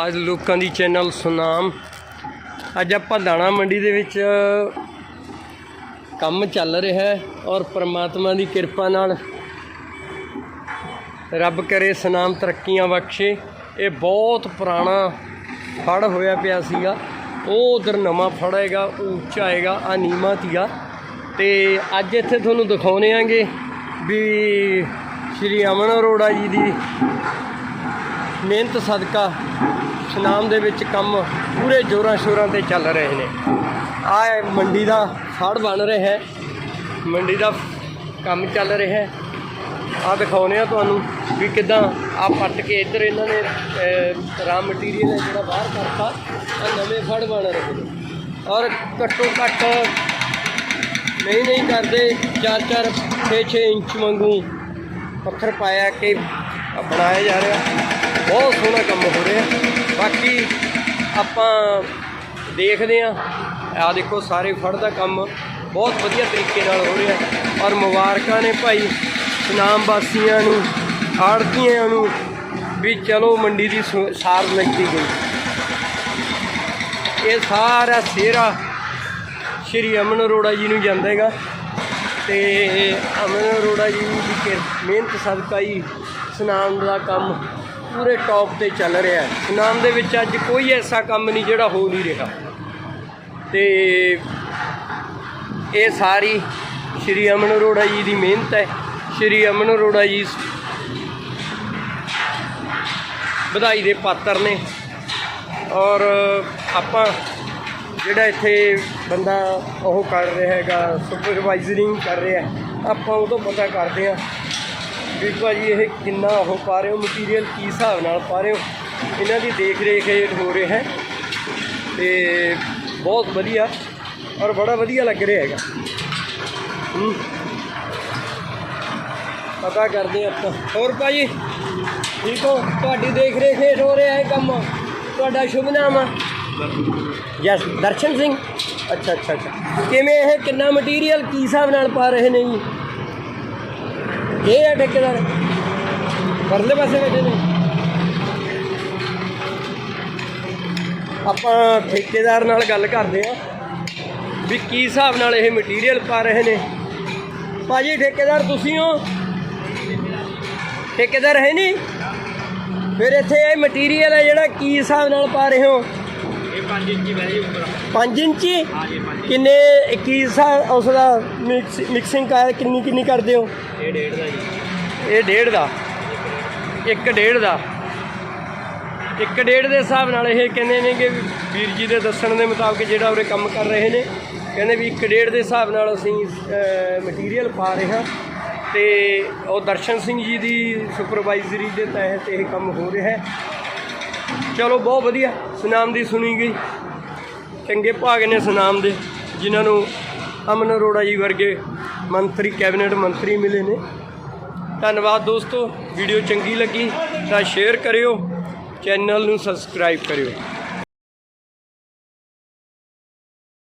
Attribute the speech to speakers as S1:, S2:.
S1: ਆਜ ਲੋਕਾਂ ਦੀ ਚੈਨਲ ਸੁਨਾਮ। ਅੱਜ ਆਪਾਂ ਦਾਣਾ ਮੰਡੀ ਦੇ ਵਿੱਚ ਕੰਮ ਚੱਲ ਰਿਹਾ ਹੈ ਔਰ ਪ੍ਰਮਾਤਮਾ ਦੀ ਕਿਰਪਾ ਨਾਲ ਰੱਬ ਕਰੇ ਸੁਨਾਮ ਤਰੱਕੀਆਂ ਬਖਸ਼ੇ। ਇਹ ਬਹੁਤ ਪੁਰਾਣਾ ਫੜ ਹੋਇਆ ਪਿਆ ਸੀਗਾ। ਉਹ ਉਧਰ ਨਵਾਂ ਫੜ ਹੈਗਾ ਉੱਚਾ ਹੈਗਾ ਆ ਨੀਵਾਂ ਤੀਆ ਤੇ ਅੱਜ ਇੱਥੇ ਤੁਹਾਨੂੰ ਦਿਖਾਉਣੇ ਆਂਗੇ ਵੀ ਸ਼੍ਰੀ ਅਮਨ ਅਰੋੜਾ ਜੀ ਦੀ ਮਿਹਨਤ, ਸਦਕਾ, ਸੁਨਾਮ ਦੇ ਵਿੱਚ ਕੰਮ ਪੂਰੇ ਜੋਰਾਂ ਸ਼ੋਰਾਂ ਤੇ ਚੱਲ ਰਹੇ ਨੇ। ਆ ਮੰਡੀ ਦਾ ਫੜ ਬਣ ਰਿਹਾ ਹੈ। ਮੰਡੀ ਦਾ ਕੰਮ ਚੱਲ ਰਿਹਾ ਹੈ। ਆ ਦਿਖਾਉਨੇ ਆ ਤੁਹਾਨੂੰ ਵੀ ਕਿਦਾਂ ਆ ਪੱਟ ਕੇ ਇੱਧਰ ਇਹਨਾਂ ਨੇ ਰਾ ਮਟੀਰੀਅਲ ਹੈ ਜਿਹੜਾ ਬਾਹਰ ਕਰਤਾ, ਆ ਨਵੇਂ ਫੜ ਬਣ ਰਹੇ ਨੇ। ਔਰ ਘੱਟੋ ਘੱਟ ਨਹੀਂ ਨਹੀਂ ਕਰਦੇ। 4-4 6-6 ਇੰਚ ਵਾਂਗੂ ਪੱਥਰ ਪਾਇਆ ਕਿ ਬਣਾਇਆ ਜਾ ਰਿਹਾ। ਬਹੁਤ ਸੋਹਣਾ ਕੰਮ ਹੋ ਰਿਹਾ। ਬਾਕੀ ਆਪਾਂ ਦੇਖਦੇ ਆ ਆ ਦੇਖੋ, ਸਾਰੇ ਫੜ ਦਾ ਕੰਮ ਬਹੁਤ ਵਧੀਆ ਤਰੀਕੇ ਨਾਲ ਹੋ ਰਿਹਾ। ਔਰ ਮੁਬਾਰਕਾਂ ਨੇ ਭਾਈ ਸੁਨਾਮ ਵਾਸੀਆਂ ਨੂੰ, ਆੜਤੀਆਂ ਨੂੰ ਵੀ ਚਲੋ ਮੰਡੀ ਦੀ ਸਾਰ ਲੱਗਦੀ ਗਈ। ਇਹ ਸਾਰਾ ਸਿਹਰਾ ਸ਼੍ਰੀ ਅਮਨ ਅਰੋੜਾ ਜੀ ਨੂੰ ਜਾਂਦਾ ਹੈਗਾ। ਤੇ ਅਮਨ ਅਰੋੜਾ ਜੀ ਦੀ ਮਿਹਨਤ ਸਦਕਾ ਹੀ ਸੁਨਾਮ ਦਾ ਕੰਮ ਪੂਰੇ ਟੌਪ ਤੇ ਚੱਲ ਰਿਹਾ ਹੈ। ਸੁਨਾਮ ਦੇ ਵਿੱਚ ਅੱਜ ਕੋਈ ਐਸਾ ਕੰਮ ਨਹੀਂ ਜਿਹੜਾ ਹੋ ਨਹੀਂ ਰਿਹਾ। ਤੇ ਇਹ ਸਾਰੀ ਸ਼੍ਰੀ ਅਮਨ ਅਰੋੜਾ ਜੀ ਦੀ ਮਿਹਨਤ ਹੈ। ਸ਼੍ਰੀ ਅਮਨ ਅਰੋੜਾ ਜੀ ਵਧਾਈ ਦੇ ਪਾਤਰ ਨੇ। ਔਰ ਆਪਾਂ ਜਿਹੜਾ ਇੱਥੇ ਬੰਦਾ ਉਹ ਕਰ ਰਿਹਾ ਹੈਗਾ ਸੁਪਰਵਾਈਜ਼ਰਿੰਗ ਕਰ ਰਿਹਾ ਆਪਾਂ ਉਹ ਤੋਂ ਪਤਾ ਕਰਦੇ ਆ ਵੀ ਭਾਜੀ ਇਹ ਕਿੰਨਾ ਉਹ ਪਾ ਰਹੇ ਹੋ ਮਟੀਰੀਅਲ ਕੀ ਹਿਸਾਬ ਨਾਲ ਪਾ ਰਹੇ ਹੋ? ਇਹਨਾਂ ਦੀ ਦੇਖ ਰੇਖ ਹੇਠ ਹੋ ਰਿਹਾ ਹੈ। ਤੇ ਬਹੁਤ ਵਧੀਆ ਔਰ ਬੜਾ ਵਧੀਆ ਲੱਗ ਰਿਹਾ ਹੈਗਾ। ਪਤਾ ਕਰਦੇ ਹਾਂ ਆਪਾਂ। ਹੋਰ ਭਾਜੀ? ਠੀਕ ਹੋ? ਤੁਹਾਡੀ ਦੇਖ ਰੇਖ ਹੇਠ ਹੋ ਰਿਹਾ ਹੈ ਕੰਮ? ਤੁਹਾਡਾ ਸ਼ੁਭ ਨਾਮ? ਆ ਯਸ, ਦਰਸ਼ਨ ਸਿੰਘ। ਅੱਛਾ ਅੱਛਾ ਅੱਛਾ। ਕਿਵੇਂ ਇਹ ਕਿੰਨਾ ਮਟੀਰੀਅਲ ਕੀ ਹਿਸਾਬ ਨਾਲ ਪਾ ਰਹੇ ਨੇ ਜੀ? ਇਹ ਆ ਠੇਕੇਦਾਰ। ਪਰਲੇ ਪਾਸੇ ਬੈਠੇ ਨੇ। ਆਪਾਂ ਠੇਕੇਦਾਰ ਨਾਲ ਗੱਲ ਕਰਦੇ ਆ ਵੀ ਕੀ ਹਿਸਾਬ ਨਾਲ ਇਹ ਮਟੀਰੀਅਲ ਪਾ ਰਹੇ ਨੇ। ਭਾਜੀ, ਠੇਕੇਦਾਰ ਤੁਸੀਂ ਹੋ? ਠੇਕੇਦਾਰ ਹੈ ਨਹੀਂ? ਫਿਰ ਇੱਥੇ ਇਹ ਮਟੀਰੀਅਲ ਹੈ ਜਿਹੜਾ ਕੀ ਹਿਸਾਬ ਨਾਲ ਪਾ ਰਹੇ ਹੋ?
S2: 5 ਇੰਚੀ ਵੈਰੀ ਉੱਪਰ
S1: 5 ਇੰਚੀ?
S2: ਹਾਂ ਜੀ 5
S1: ਕਿੰਨੇ ਕੀ ਹਿਸਾਬ ਉਸ ਦਾ ਮਿਕਸ ਮਿਕਸਿੰਗ ਕਰ ਕਿੰਨੀ ਕਿੰਨੀ ਕਰਦੇ ਹੋ?
S2: ਇਹ ਡੇਢ ਦਾ ਜੀ।
S1: ਇਹ ਡੇਢ ਦਾ? ਇੱਕ ਡੇਢ ਦਾ? ਇੱਕ ਡੇਢ ਦੇ ਹਿਸਾਬ ਨਾਲ ਇਹ ਕਹਿੰਦੇ ਨੇ ਕਿ ਵੀਰ ਜੀ ਦੇ ਦੱਸਣ ਦੇ ਮੁਤਾਬਕ ਜਿਹੜਾ ਉਰੇ ਕੰਮ ਕਰ ਰਹੇ ਨੇ ਕਹਿੰਦੇ ਵੀ ਇੱਕ ਡੇਢ ਦੇ ਹਿਸਾਬ ਨਾਲ ਅਸੀਂ ਮਟੀਰੀਅਲ ਪਾ ਰਹੇ ਹਾਂ। ਤੇ ਉਹ ਦਰਸ਼ਨ ਸਿੰਘ ਜੀ ਦੀ ਸੁਪਰਵਾਈਜ਼ਰੀ ਦੇ ਤਹਿਤ ਇਹ ਕੰਮ ਹੋ ਰਿਹਾ ਹੈ। ਚਲੋ, ਬਹੁਤ ਵਧੀਆ। ਸੁਨਾਮ ਦੀ ਸੁਣੀ ਗਈ। ਚੰਗੇ ਭਾਗ ਨੇ ਸੁਨਾਮ ਦੇ, ਜਿਨ੍ਹਾਂ ਨੂੰ ਅਮਨ ਅਰੋੜਾ ਜੀ ਵਰਗੇ ਮੰਤਰੀ, ਕੈਬਨਿਟ ਮੰਤਰੀ ਮਿਲੇ ਨੇ। ਧੰਨਵਾਦ ਦੋਸਤੋ, ਵੀਡੀਓ ਚੰਗੀ ਲੱਗੀ ਤਾਂ ਸ਼ੇਅਰ ਕਰਿਓ, ਚੈਨਲ ਨੂੰ ਸਬਸਕ੍ਰਾਈਬ ਕਰਿਓ।